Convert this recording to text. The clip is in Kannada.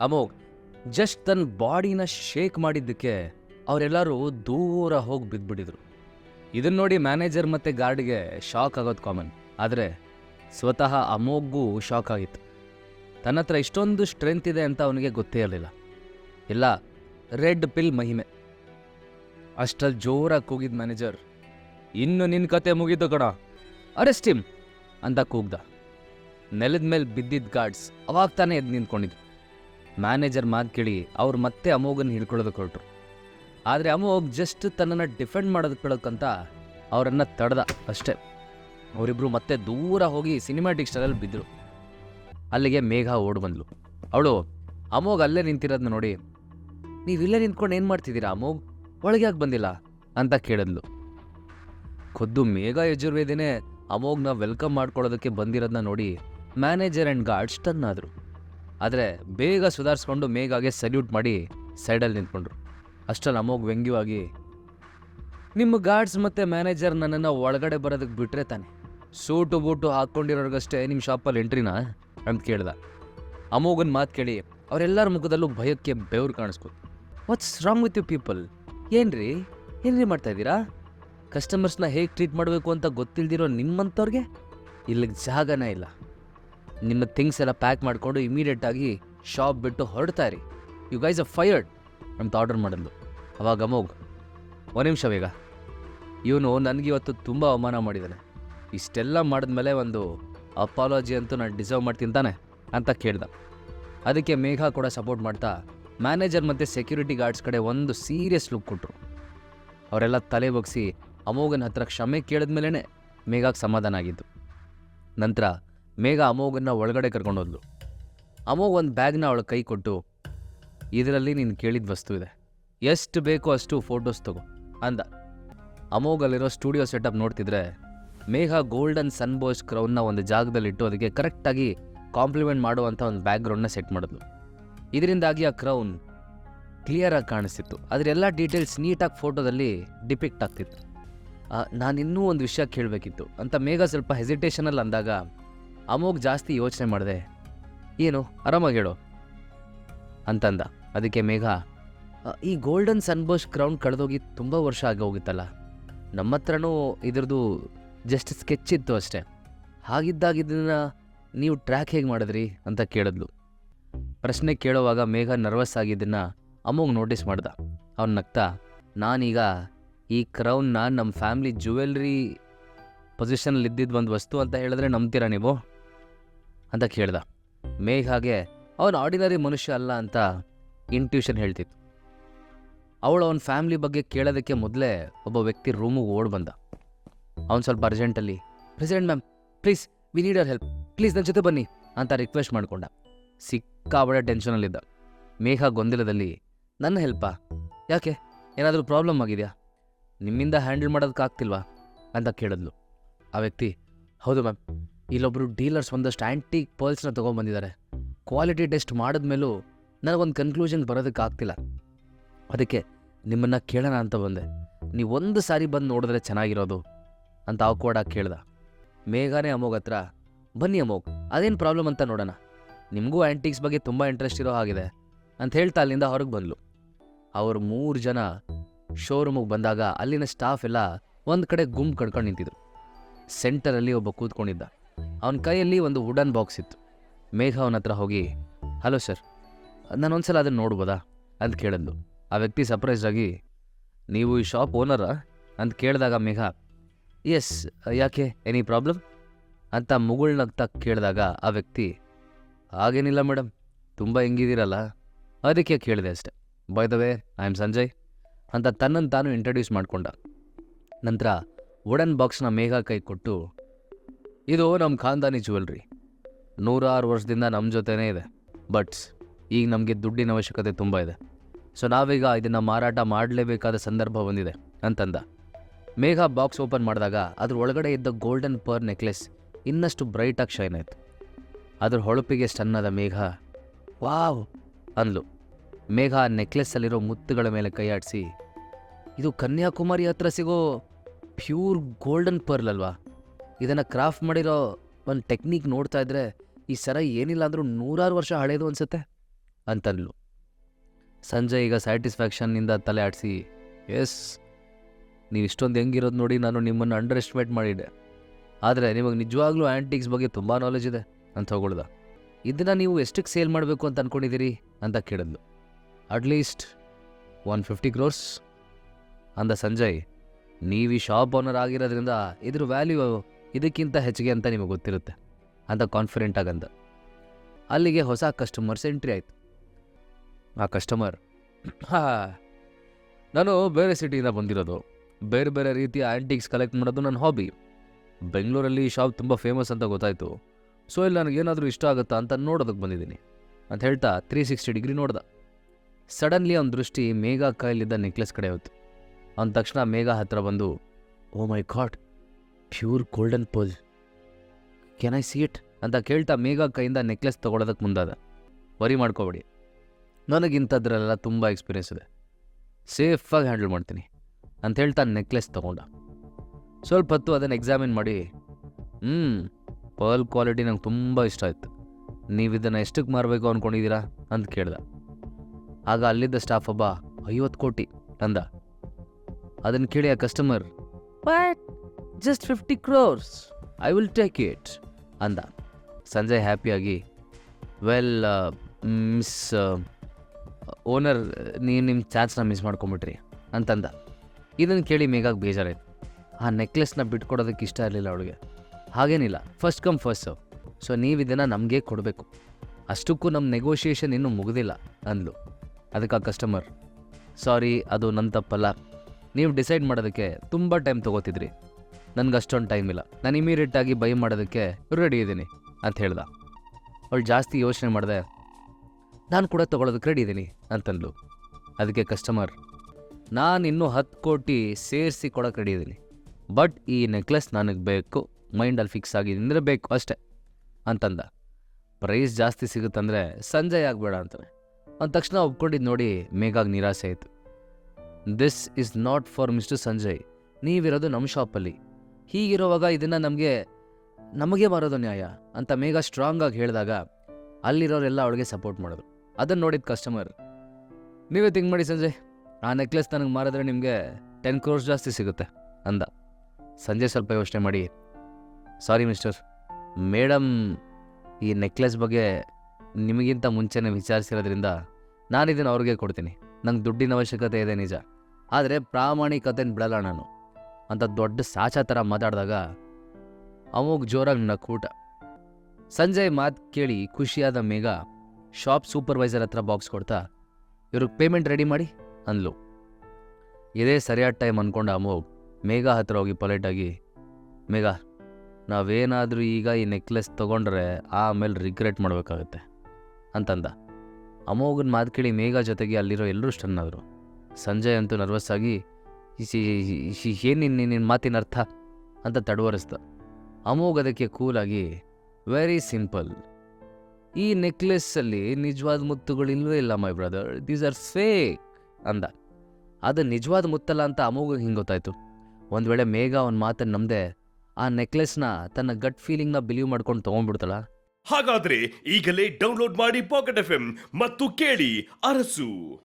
ಅಮೋಘ್, ಜಸ್ಟ್ ತನ್ನ ಬಾಡಿನ ಶೇಕ್ ಮಾಡಿದ್ದಕ್ಕೆ ಅವರೆಲ್ಲರೂ ದೂರ ಹೋಗಿ ಬಿದ್ದುಬಿಟ್ಟಿದ್ರು ಇದನ್ನ ನೋಡಿ ಮ್ಯಾನೇಜರ್ ಮತ್ತು ಗಾರ್ಡ್ಗೆ ಶಾಕ್ ಆಗೋದು ಕಾಮನ್, ಆದರೆ ಸ್ವತಃ ಅಮೋಘ್ಗೂ ಶಾಕ್ ಆಗಿತ್ತು. ತನ್ನ ಹತ್ರ ಇಷ್ಟೊಂದು ಸ್ಟ್ರೆಂತ್ ಇದೆ ಅಂತ ಅವನಿಗೆ ಗೊತ್ತೇ ಇರಲಿಲ್ಲ. ಇಲ್ಲ, ರೆಡ್ ಪಿಲ್ ಮಹಿಮೆ. ಅಷ್ಟಲ್ಲಿ ಜೋರಾಗಿ ಕೂಗಿದ ಮ್ಯಾನೇಜರ್, ಇನ್ನು ನಿನ್ನ ಕತೆ ಮುಗಿದು ಕಣ ಅರೆಸ್ಟಿಮ್ ಅಂತ ಕೂಗ್ದ. ನೆಲದ ಮೇಲೆ ಬಿದ್ದಿದ್ದ ಗಾರ್ಡ್ಸ್ ಅವಾಗ ತಾನೇ ಎದ್ದು ನಿಂತ್ಕೊಂಡಿದ್ರು. ಮ್ಯಾನೇಜರ್ ಮಾತು ಕೇಳಿ ಅವ್ರು ಮತ್ತೆ ಅಮೋಘನ ಹಿಡ್ಕೊಳ್ಳೋದಕ್ಕೆ ಹೊರಟರು ಆದರೆ ಅಮೋಘ್ ಜಸ್ಟ್ ತನ್ನನ್ನು ಡಿಫೆಂಡ್ ಮಾಡೋದಕ್ಕೆ ಅಂತ ಅವರನ್ನು ತಡೆದ ಅಷ್ಟೇ. ಅವರಿಬ್ಬರು ಮತ್ತೆ ದೂರ ಹೋಗಿ ಸಿನಿಮ್ಯಾಟಿಕ್ ಸ್ಟಾರಲ್ಲಿ ಬಿದ್ದರು ಅಲ್ಲಿಗೆ ಮೇಘ ಓಡ್ ಬಂದ್ಲು. ಅವಳು, ಅಮೋಘ್ ಅಲ್ಲೇ ನಿಂತಿರೋದನ್ನ ನೋಡಿ. ನೀವು ಇಲ್ಲೇ ನಿಂತ್ಕೊಂಡು ಏನು ಮಾಡ್ತಿದ್ದೀರಾ ಅಮೋಘ್? ಒಳಗೆ ಯಾಕೆ ಬಂದಿಲ್ಲ? ಅಂತ ಕೇಳಿದ್ಲು. ಖುದ್ದು ಮೇಘ ಯಜುರ್ವೇದಿನೇ ಅಮೋಗ್ನ ವೆಲ್ಕಮ್ ಮಾಡ್ಕೊಳ್ಳೋದಕ್ಕೆ ಬಂದಿರೋದನ್ನ ನೋಡಿ ಮ್ಯಾನೇಜರ್ ಆ್ಯಂಡ್ ಗಾರ್ಡ್ಸ್ ಟನ್ ಆದರು ಬೇಗ ಸುಧಾರಿಸ್ಕೊಂಡು ಮೇಘಾಗೆ ಸಲ್ಯೂಟ್ ಮಾಡಿ ಸೈಡಲ್ಲಿ ನಿಂತ್ಕೊಂಡ್ರು. ಅಷ್ಟರಲ್ಲಿ ಅಮೋಘ್ ವ್ಯಂಗ್ಯವಾಗಿ, ನಿಮ್ಮ ಗಾರ್ಡ್ಸ್ ಮತ್ತು ಮ್ಯಾನೇಜರ್ ನನ್ನನ್ನು ಒಳಗಡೆ ಬರೋದಕ್ಕೆ ಬಿಟ್ಟರೆ ತಾನೆ? ಸೂಟು ಬೂಟು ಹಾಕ್ಕೊಂಡಿರೋರ್ಗಷ್ಟೇ ನಿಮ್ಮ ಶಾಪಲ್ಲಿ ಎಂಟ್ರಿನಾ ಅಂತ ಕೇಳ್ದ. ಅಮೋಘನ ಮಾತು ಕೇಳಿ, ಅವರೆಲ್ಲರ ಮುಖದಲ್ಲೂ ಭಯಕ್ಕೆ ಬೆವರು ಕಾಣಿಸ್ಬೋದು what's wrong with you people ಏನ್ರಿ? ಏನ್ರಿ ಮಾಡ್ತಾ ಇದ್ದೀರಾ? ಕಸ್ಟಮರ್ಸ್ನ ಹೇಗೆ ಟ್ರೀಟ್ ಮಾಡಬೇಕು ಅಂತ ಗೊತ್ತಿಲ್ದಿರೋ ನಿಮ್ಮಂಥವ್ರಿಗೆ ಇಲ್ಲಿಗೆ ಜಾಗನೇ ಇಲ್ಲ. ನಿಮ್ಮ ಥಿಂಗ್ಸ್ ಎಲ್ಲ ಪ್ಯಾಕ್ ಮಾಡಿಕೊಂಡು ಇಮಿಡಿಯೇಟಾಗಿ ಶಾಪ್ ಬಿಟ್ಟು ಹೊರಡ್ತಾ ಇರಿ. ಯು ಗೈಸ್ ಅ ಫೈರ್ಡ್ ಅಂತ ಆರ್ಡರ್ ಮಾಡಿದ್ಲು ಅವಾಗ ಅಮೋಗ್ ಒಂದು ನಿಮಿಷ ಬೇಗ. ಇವನು ನನಗಿವತ್ತು ತುಂಬ ಅವಮಾನ ಮಾಡಿದ್ದಾನೆ ಇಷ್ಟೆಲ್ಲ ಮಾಡಿದ್ಮೇಲೆ ಒಂದು ಅಪಾಲಜಿ ಅಂತೂ ನಾನು ಡಿಸರ್ವ್ ಮಾಡ್ತೀನಿ ತಾನೆ ಅಂತ ಕೇಳ್ದ. ಅದಕ್ಕೆ ಮೇಘ ಕೂಡ ಸಪೋರ್ಟ್ ಮಾಡ್ತಾ ಮ್ಯಾನೇಜರ್ ಮತ್ತು ಸೆಕ್ಯೂರಿಟಿ ಗಾರ್ಡ್ಸ್ ಕಡೆ ಒಂದು ಸೀರಿಯಸ್ ಲುಕ್ ಕೊಟ್ಟರು ಅವರೆಲ್ಲ ತಲೆ ಬಗ್ಸಿ ಅಮೋಘನ ಹತ್ರ ಕ್ಷಮೆ ಕೇಳಿದ್ಮೇಲೆ ಮೇಘಾಗೆ ಸಮಾಧಾನ ಆಗಿದ್ದು. ನಂತರ ಮೇಘ ಅಮೋಘನ್ನ ಒಳಗಡೆ ಕರ್ಕೊಂಡೋದ್ಲು ಅಮೋಘ್ ಒಂದು ಬ್ಯಾಗ್ನ ಅವಳ ಕೈ ಕೊಟ್ಟು, ಇದರಲ್ಲಿ ನೀನು ಕೇಳಿದ ವಸ್ತು ಇದೆ. ಎಷ್ಟು ಬೇಕೋ ಅಷ್ಟು ಫೋಟೋಸ್ ತಗೋ, ಅಂದ. ಅಮೋಘಲ್ಲಿರೋ ಸ್ಟುಡಿಯೋ ಸೆಟಪ್ ನೋಡ್ತಿದ್ರೆ, ಮೇಘ ಗೋಲ್ಡನ್ ಸನ್ಬೋಸ್ ಕ್ರೌನ್ನ ಒಂದು ಜಾಗದಲ್ಲಿಟ್ಟು ಅದಕ್ಕೆ ಕರೆಕ್ಟಾಗಿ ಕಾಂಪ್ಲಿಮೆಂಟ್ ಮಾಡುವಂಥ ಒಂದು ಬ್ಯಾಕ್ಗ್ರೌಂಡ್ನ ಸೆಟ್ ಮಾಡಿದ್ಲು. ಇದರಿಂದಾಗಿ ಆ ಕ್ರೌನ್ ಕ್ಲಿಯರಾಗಿ ಕಾಣಿಸ್ತಿತ್ತು. ಅದರೆಲ್ಲ ಡೀಟೇಲ್ಸ್ ನೀಟಾಗಿ ಫೋಟೋದಲ್ಲಿ ಡಿಪಿಕ್ಟ್ ಆಗ್ತಿತ್ತು. ನಾನು ಇನ್ನೂ ಒಂದು ವಿಷಯ ಕೇಳಬೇಕಿತ್ತು. ಅಂತ ಮೇಘ ಸ್ವಲ್ಪ ಹೆಸಿಟೇಷನಲ್ಲಿ ಅಂದಾಗ ಅಮೋಘ್ ಜಾಸ್ತಿ ಯೋಚನೆ ಮಾಡಿದೆ, ಏನು, ಆರಾಮಾಗಿ ಹೇಳು, ಅಂತಂದ. ಅದಕ್ಕೆ ಮೇಘ ಈ ಗೋಲ್ಡನ್ ಸನ್ಬೋಸ್ ಕ್ರೌನ್ ಕಳೆದೋಗಿ ತುಂಬ ವರ್ಷ ಆಗಿ ಹೋಗಿತ್ತಲ್ಲ ನಮ್ಮ ಹತ್ರನೂ ಇದ್ರದ್ದು ಜಸ್ಟ್ ಸ್ಕೆಚ್ ಇತ್ತು ಅಷ್ಟೇ. ಹಾಗಿದ್ದಾಗ ಇದನ್ನ ನೀವು ಟ್ರ್ಯಾಕ್ ಹೇಗೆ ಮಾಡಿದ್ರಿ? ಅಂತ ಕೇಳಿದ್ಲು. ಪ್ರಶ್ನೆ ಕೇಳುವಾಗ ಮೇಘ ನರ್ವಸ್ ಆಗಿದ್ದನ್ನು ಅಮೋಗ್ ನೋಟಿಸ್ ಮಾಡ್ದ. ಅವ್ನು ನಗ್ತಾ, ನಾನೀಗ ಈ ಕ್ರೌನ್ನ ನಮ್ಮ ಫ್ಯಾಮ್ಲಿ ಜುವೆಲ್ರಿ ಪೊಸಿಷನಲ್ಲಿ ಇದ್ದಿದ್ದು ಒಂದು ವಸ್ತು ಅಂತ ಹೇಳಿದ್ರೆ ನಂಬ್ತೀರಾ ನೀವು? ಅಂತ ಕೇಳ್ದ. ಮೇಘಾಗೆ ಅವನು ಆರ್ಡಿನರಿ ಮನುಷ್ಯ ಅಲ್ಲ ಅಂತ ಇಂಟ್ಯೂಷನ್ ಹೇಳ್ತಿತ್ತು. ಅವಳು ಅವನ ಫ್ಯಾಮಿಲಿ ಬಗ್ಗೆ ಕೇಳೋದಕ್ಕೆ ಮೊದಲೇ ಒಬ್ಬ ವ್ಯಕ್ತಿ ರೂಮಿಗೆ ಓಡ್ ಬಂದ. ಅವನು ಸ್ವಲ್ಪ ಅರ್ಜೆಂಟಲ್ಲಿ president ma'am please we need our help please ನನ್ನ ಜೊತೆ ಬನ್ನಿ ಅಂತ ರಿಕ್ವೆಸ್ಟ್ ಮಾಡ್ಕೊಂಡ. ಸಿಕ್ಕಾಬಡೆ ಟೆನ್ಷನಲ್ಲಿದ್ದ ಮೇಘ ಗೊಂದಲದಲ್ಲಿ, ನನ್ನ ಹೆಲ್ಪಾ ಯಾಕೆ? ಏನಾದರೂ ಪ್ರಾಬ್ಲಮ್ ಆಗಿದೆಯಾ? ನಿಮ್ಮಿಂದ ಹ್ಯಾಂಡಲ್ ಮಾಡೋದಕ್ಕಾಗ್ತಿಲ್ವಾ? ಅಂತ ಕೇಳಿದ್ಲು. ಆ ವ್ಯಕ್ತಿ, ಹೌದು ಮ್ಯಾಮ್ ಇಲ್ಲೊಬ್ಬರು ಡೀಲರ್ಸ್ ಒಂದಷ್ಟು ಆ್ಯಂಟಿಕ್ ಪರ್ಲ್ಸ್ನ ತೊಗೊಂಬಂದಿದ್ದಾರೆ ಕ್ವಾಲಿಟಿ ಟೆಸ್ಟ್ ಮಾಡಿದ್ಮೇಲೂ ನನಗೊಂದು ಕನ್ಕ್ಲೂಷನ್ ಬರೋದಕ್ಕಾಗ್ತಿಲ್ಲ. ಅದಕ್ಕೆ ನಿಮ್ಮನ್ನು ಕೇಳೋಣ ಅಂತ ಬಂದೆ. ನೀವು ಒಂದು ಸಾರಿ ಬಂದು ನೋಡಿದ್ರೆ ಚೆನ್ನಾಗಿರೋದು ಅಂತ ಅವಕ್ವಾಡಾಗಿ ಕೇಳ್ದ. ಮೇಘಾನೇ ಅಮೋಗ್ ಹತ್ರ, ಬನ್ನಿ ಅಮೋಗ್ ಅದೇನು ಪ್ರಾಬ್ಲಮ್ ಅಂತ ನೋಡೋಣ. ನಿಮಗೂ ಆ್ಯಂಟಿಕ್ಸ್ ಬಗ್ಗೆ ತುಂಬ ಇಂಟ್ರೆಸ್ಟ್ ಇರೋ ಹಾಗಿದೆ ಅಂತ ಹೇಳ್ತಾ ಅಲ್ಲಿಂದ ಹೊರಗೆ ಬಂದ್ಲು. ಅವರು ಮೂರು ಜನ ಶೋರೂಮಿಗೆ ಬಂದಾಗ ಅಲ್ಲಿನ ಸ್ಟಾಫ್ ಎಲ್ಲ ಒಂದು ಕಡೆ ಗುಂಪು ಕಡ್ಕೊಂಡು ನಿಂತಿದ್ರು. ಸೆಂಟರಲ್ಲಿ ಒಬ್ಬ ಕೂತ್ಕೊಂಡಿದ್ದ. ಅವನ ಕೈಯಲ್ಲಿ ಒಂದು ವುಡನ್ ಬಾಕ್ಸ್ ಇತ್ತು. ಮೇಘ ಅವನ ಹತ್ರ ಹೋಗಿ ಹಲೋ ಸರ್ ನಾನು ಒಂದ್ಸಲ ಅದನ್ನು ನೋಡ್ಬೋದಾ? ಅಂತ ಕೇಳಿದ್ಲು. ಆ ವ್ಯಕ್ತಿ ಸರ್ಪ್ರೈಸ್ ಆಗಿ, ನೀವು ಈ ಶಾಪ್ ಓನರಾ ಅಂತ ಕೇಳಿದಾಗ ಮೇಘ ಎಸ್ ಯಾಕೆ? ಎನಿ ಪ್ರಾಬ್ಲಮ್ ಅಂತ ಮುಗುಳ್ನಗ್ತಾ ಕೇಳಿದಾಗ ಆ ವ್ಯಕ್ತಿ, ಹಾಗೇನಿಲ್ಲ ಮೇಡಮ್ ತುಂಬ ಹೆಂಗಿದ್ದೀರಲ್ಲ? ಅದಕ್ಕೆ ಕೇಳಿದೆ ಅಷ್ಟೆ. By the way I am Sanjay ಅಂತ ತನ್ನನ್ನು ತಾನು ಇಂಟ್ರಡ್ಯೂಸ್ ಮಾಡಿಕೊಂಡ. ನಂತರ ವುಡನ್ ಬಾಕ್ಸ್ನ ಮೇಘ ಕೈ ಕೊಟ್ಟು ಇದು ನಮ್ಮ ಖಾನ್ದಾನಿ ಜ್ಯುವೆಲ್ರಿ ನೂರಾರು ವರ್ಷದಿಂದ ನಮ್ಮ ಜೊತೆನೇ ಇದೆ. ಬಟ್ ಈಗ ನಮಗೆ ದುಡ್ಡಿನ ಅವಶ್ಯಕತೆ ತುಂಬ ಇದೆ. ಸೊ ನಾವೀಗ ಇದನ್ನು ಮಾರಾಟ ಮಾಡಲೇಬೇಕಾದ ಸಂದರ್ಭ ಬಂದಿದೆ ಅಂತಂದ. ಮೇಘ ಬಾಕ್ಸ್ ಓಪನ್ ಮಾಡಿದಾಗ ಅದ್ರ ಒಳಗಡೆ ಇದ್ದ ಗೋಲ್ಡನ್ ಪರ್ ನೆಕ್ಲೆಸ್ ಇನ್ನಷ್ಟು ಬ್ರೈಟಾಗಿ ಶೈನ್ ಆಯಿತು. ಅದ್ರ ಹೊಳಪಿಗೆ ಸ್ಟನ್ನಾದ ಮೇಘ, ವಾವ್! ಅಂದ್ಲು. ಮೇಘ ಆ ನೆಕ್ಲೆಸ್ಸಲ್ಲಿರೋ ಮುತ್ತುಗಳ ಮೇಲೆ ಕೈಯಾಡಿಸಿ ಇದು ಕನ್ಯಾಕುಮಾರಿ ಹತ್ರ ಸಿಗೋ ಪ್ಯೂರ್ ಗೋಲ್ಡನ್ ಪರ್ಲ್ ಅಲ್ವಾ? ಇದನ್ನು ಕ್ರಾಫ್ಟ್ ಮಾಡಿರೋ ಒಂದು ಟೆಕ್ನಿಕ್ ನೋಡ್ತಾ ಇದ್ರೆ ಈ ಸರ ಏನಿಲ್ಲ ಅಂದರೂ ನೂರಾರು ವರ್ಷ ಹಳೇದು ಅನಿಸುತ್ತೆ ಅಂತಂದ್ಲು. ಸಂಜಯ್ ಈಗ ಸ್ಯಾಟಿಸ್ಫ್ಯಾಕ್ಷನ್ನಿಂದ ತಲೆ ಆಡಿಸಿ ಎಸ್ ನೀವು ಇಷ್ಟೊಂದು ಹೆಂಗಿರೋದು ನೋಡಿ ನಾನು ನಿಮ್ಮನ್ನು ಅಂಡರ್ ಎಸ್ಟಿಮೇಟ್ ಮಾಡಿದ್ದೆ ಆದರೆ ನಿಮಗೆ ನಿಜವಾಗ್ಲೂ ಆ್ಯಂಟಿಕ್ಸ್ ಬಗ್ಗೆ ತುಂಬ ನಾಲೆಜ್ ಇದೆ, ಅಂತ ಹೊಗಳ್ದ. ಇದನ್ನು ನೀವು ಎಷ್ಟಕ್ಕೆ ಸೇಲ್ ಮಾಡಬೇಕು ಅಂತ ಅಂದ್ಕೊಂಡಿದ್ದೀರಿ ಅಂತ ಕೇಳಿದ್ಲು. ಅಟ್ಲೀಸ್ಟ್ ಒನ್ ಫಿಫ್ಟಿ ಕ್ರೋರ್ಸ್ ಅಂದ ಸಂಜಯ್. ನೀವು ಈ ಶಾಪ್ ಓನರ್ ಆಗಿರೋದ್ರಿಂದ ಇದ್ರ ವ್ಯಾಲ್ಯೂ ಇದಕ್ಕಿಂತ ಹೆಚ್ಚಿಗೆ ಅಂತ ನಿಮಗೆ ಗೊತ್ತಿರುತ್ತೆ. ಅಂತ ಕಾನ್ಫಿಡೆಂಟ್ ಆಗಂದ. ಅಲ್ಲಿಗೆ ಹೊಸ ಕಸ್ಟಮರ್ಸ್ ಎಂಟ್ರಿ ಆಯಿತು. ಆ ಕಸ್ಟಮರ್ ಹಾ, ನಾನು ಬೇರೆ ಸಿಟಿಯಿಂದ ಬಂದಿರೋದು. ಬೇರೆ ಬೇರೆ ರೀತಿಯ ಆ್ಯಂಟಿಕ್ಸ್ ಕಲೆಕ್ಟ್ ಮಾಡೋದು ನನ್ನ ಹಾಬಿ ಬೆಂಗಳೂರಲ್ಲಿ ಈ ಶಾಪ್ ತುಂಬ ಫೇಮಸ್ ಅಂತ ಗೊತ್ತಾಯಿತು. ಸೊ ಇಲ್ಲಿ ನನಗೇನಾದರೂ ಇಷ್ಟ ಆಗುತ್ತಾ ಅಂತ ನೋಡೋದಕ್ಕೆ ಬಂದಿದ್ದೀನಿ. ಅಂತ ಹೇಳ್ತಾ ತ್ರೀ ಸಿಕ್ಸ್ಟಿ ಡಿಗ್ರಿ ನೋಡ್ದೆ. ಸಡನ್ಲಿ ಅವನ ದೃಷ್ಟಿ ಮೇಘ ಕೈಲಿದ್ದ ನೆಕ್ಲೆಸ್ ಕಡೆ ಹೋಯ್ತು. ಅಂದ ತಕ್ಷಣ ಮೇಘಾ ಹತ್ರ ಬಂದು ಓ my god pure golden pole can I see it ಅಂತ ಕೇಳ್ತಾ ಮೇಘ ಕೈಯಿಂದ ನೆಕ್ಲೆಸ್ ತೊಗೊಳೋದಕ್ಕೆ ಮುಂದಾದ. ವರಿ ಮಾಡ್ಕೋಬೇಡಿ. ನನಗಿಂಥದ್ರಲ್ಲೆಲ್ಲ ತುಂಬ ಎಕ್ಸ್ಪೀರಿಯನ್ಸ್ ಇದೆ. ಸೇಫಾಗಿ ಹ್ಯಾಂಡಲ್ ಮಾಡ್ತೀನಿ. ಅಂತ ಹೇಳ್ತಾ ನೆಕ್ಲೆಸ್ ತೊಗೊಂಡ. ಸ್ವಲ್ಪ ಹೊತ್ತು ಅದನ್ನು ಎಕ್ಸಾಮಿನ್ ಮಾಡಿ ಹ್ಞೂ ಪರ್ಲ್ ಕ್ವಾಲಿಟಿ ನಂಗೆ ತುಂಬ ಇಷ್ಟ ಆಯಿತು. ನೀವು ಇದನ್ನು ಎಷ್ಟಕ್ಕೆ ಮಾರಬೇಕು ಅಂದ್ಕೊಂಡಿದ್ದೀರಾ ಅಂತ ಕೇಳ್ದ. ಆಗ ಅಲ್ಲಿದ್ದ ಸ್ಟಾಫ್ ಒಬ್ಬ ಐವತ್ತು ಕೋಟಿ ಅಂದ ಅದನ್ನು ಕೇಳಿ ಆ customer but just fifty crores I will take it ಅಂದ. ಸಂಜಯ್ ಹ್ಯಾಪಿಯಾಗಿ ವೆಲ್ ಮಿಸ್ ಓನರ್ ನೀವು ನಿಮ್ಮ ಚಾನ್ಸ್ನ ಮಿಸ್ ಮಾಡ್ಕೊಂಬಿಟ್ರಿ ಅಂತಂದ. ಇದನ್ನು ಕೇಳಿ ಮೇಘಾಗೆ ಬೇಜಾರಾಯ್ತು. ಆ ನೆಕ್ಲೆಸ್ನ ಬಿಟ್ಕೊಡೋದಕ್ಕೆ ಇಷ್ಟ ಇರಲಿಲ್ಲ ಅವಳಿಗೆ. ಹಾಗೇನಿಲ್ಲ first come first serve so ನೀವು ಇದನ್ನು ನಮಗೆ ಕೊಡಬೇಕು. ಅಷ್ಟಕ್ಕೂ ನಮ್ಮ ನೆಗೋಷಿಯೇಷನ್ ಇನ್ನೂ ಮುಗಿದಿಲ್ಲ, ಅಂದ್ಲು. ಅದಕ್ಕೆ ಆ ಕಸ್ಟಮರ್ ಸಾರಿ ಅದು ನನ್ನ ತಪ್ಪಲ್ಲ. ನೀವು ಡಿಸೈಡ್ ಮಾಡೋದಕ್ಕೆ ತುಂಬ ಟೈಮ್ ತೊಗೋತಿದ್ರಿ. ನನಗೆ ಅಷ್ಟೊಂದು ಟೈಮ್ ಇಲ್ಲ. ನಾನು ಇಮಿಡಿಯೇಟಾಗಿ ಬೈ ಮಾಡೋದಕ್ಕೆ ರೆಡಿ ಇದ್ದೀನಿ ಅಂತ ಹೇಳ್ದ. ಅವಳು ಜಾಸ್ತಿ ಯೋಚನೆ ಮಾಡಿದೆ, ನಾನು ಕೂಡ ತೊಗೊಳೋದಕ್ಕೆ ರೆಡಿ ಇದ್ದೀನಿ ಅಂತಂದ್ಲು. ಅದಕ್ಕೆ ಕಸ್ಟಮರ್ ನಾನು ಇನ್ನೂ ಹತ್ತು ಕೋಟಿ ಸೇರಿಸಿ ಕೊಡೋಕೆ ರೆಡಿ ಇದ್ದೀನಿ. ಬಟ್ ಈ ನೆಕ್ಲೆಸ್ ನನಗೆ ಬೇಕು ಮೈಂಡಲ್ಲಿ ಫಿಕ್ಸ್ ಆಗಿದ್ರೆ ಬೇಕು ಅಷ್ಟೇ ಅಂತಂದ. ಪ್ರೈಸ್ ಜಾಸ್ತಿ ಸಿಗುತ್ತಂದರೆ ಸಂಜಯ್ ಆಗಬೇಡ ಅಂತಾನೆ ಅಂದ ತಕ್ಷಣ ಒಪ್ಕೊಂಡಿದ್ದು ನೋಡಿ ಮೇಘಾಗಿ ನಿರಾಸೆ ಆಯಿತು. This is not for mister Sanjay ನೀವಿರೋದು ನಮ್ಮ ಶಾಪಲ್ಲಿ ಹೀಗಿರುವಾಗ ಇದನ್ನು ನಮಗೆ ನಮಗೆ ಮಾರೋದು ನ್ಯಾಯ ಅಂತ ಮೇಘ ಸ್ಟ್ರಾಂಗ್ ಆಗಿ ಹೇಳಿದಾಗ ಅಲ್ಲಿರೋರೆಲ್ಲ ಅವಳಿಗೆ ಸಪೋರ್ಟ್ ಮಾಡೋದು ಅದನ್ನು ನೋಡಿದ ಕಸ್ಟಮರ್ ನೀವೇ ಥಿಂಕ್ ಮಾಡಿ ಸಂಜಯ್, ಆ ನೆಕ್ಲೆಸ್ ನನಗೆ ಮಾರಿದ್ರೆ ನಿಮಗೆ ಟೆನ್ ಕ್ರೋರ್ಸ್ ಜಾಸ್ತಿ ಸಿಗುತ್ತೆ ಅಂದ. ಸಂಜೆ ಸ್ವಲ್ಪ ಯೋಚನೆ ಮಾಡಿ ಸಾರಿ ಮಿಸ್ಟರ್ ಮೇಡಮ್ ಈ ನೆಕ್ಲೆಸ್ ಬಗ್ಗೆ ನಿಮಗಿಂತ ಮುಂಚೆನೇ ವಿಚಾರಿಸಿರೋದ್ರಿಂದ ನಾನು ಇದನ್ನು ಅವ್ರಿಗೆ ಕೊಡ್ತೀನಿ. ನಂಗೆ ದುಡ್ಡಿನ ಅವಶ್ಯಕತೆ ಇದೆ ನಿಜ. ಆದರೆ ಪ್ರಾಮಾಣಿಕತೆನ ಬಿಡಲ್ಲ ನಾನು. ಅಂತ ದೊಡ್ಡ ಸಾಚ ಥರ ಮಾತಾಡಿದಾಗ ಅಮೋಗ್ ಜೋರಾಗಿ ನಕ್ಕೂಟ ಸಂಜಯ್ ಮಾತು ಕೇಳಿ ಖುಷಿಯಾದ ಮೇಘ ಶಾಪ್ ಸೂಪರ್ವೈಸರ್ ಹತ್ರ ಬಾಕ್ಸ್ ಕೊಡ್ತಾ, ಇವ್ರಿಗೆ ಪೇಮೆಂಟ್ ರೆಡಿ ಮಾಡಿ, ಅಂದ್ಲು. ಇದೇ ಸರಿಯಾದ ಟೈಮ್ ಅಂದ್ಕೊಂಡು ಅಮೋಗ್ ಮೇಘ ಹತ್ರ ಹೋಗಿ ಪೊಲೈಟಾಗಿ ಮೇಘ, ನಾವೇನಾದರೂ ಈಗ ಈ ನೆಕ್ಲೆಸ್ ತೊಗೊಂಡ್ರೆ ಆಮೇಲೆ ರಿಗ್ರೆಟ್ ಮಾಡಬೇಕಾಗತ್ತೆ, ಅಂತಂದ. ಅಮೋಗನ ಮಾತು ಕೇಳಿ ಮೇಘ ಜೊತೆಗೆ ಅಲ್ಲಿರೋ ಎಲ್ಲರೂ ಸ್ಟನ್ ಆದರು. ಸಂಜಯ್ ಅಂತೂ ನರ್ವಸ್ ಆಗಿ ಏನು ನಿನ್ನ ಮಾತಿನ ಅರ್ಥ? ಅಂತ ತಡವರಿಸ್ದ. ಅಮೋಗ್ ಅದಕ್ಕೆ ಕೂಲಾಗಿ ವೆರಿ ಸಿಂಪಲ್ ಈ ನೆಕ್ಲೆಸ್ಸಲ್ಲಿ ನಿಜವಾದ ಮುತ್ತುಗಳು ಇಲ್ಲವೇ ಇಲ್ಲ my brother these are fake ಅಂದ. ಅದು ನಿಜವಾದ ಮುತ್ತಲ್ಲ ಅಂತ ಅಮೋಘ ಹಿಂಗೆ ಗೊತ್ತಾಯ್ತು. ಒಂದು ವೇಳೆ ಮೇಘ ಅವನ ಮಾತನ್ನು ನಮ್ಮದೆ ಆ ನೆಕ್ಲೆಸ್ನ ತನ್ನ ಗಟ್ ಫೀಲಿಂಗ್ನ ಬಿಲೀವ್ ಮಾಡ್ಕೊಂಡು ತೊಗೊಂಡ್ಬಿಡ್ತಾಳ? ಹಾಗಾದ್ರೆ ಈಗಲೇ ಡೌನ್ಲೋಡ್ ಮಾಡಿ ಪಾಕೆಟ್ ಎಫ್ ಮತ್ತು ಕೇಳಿ ಅರಸು.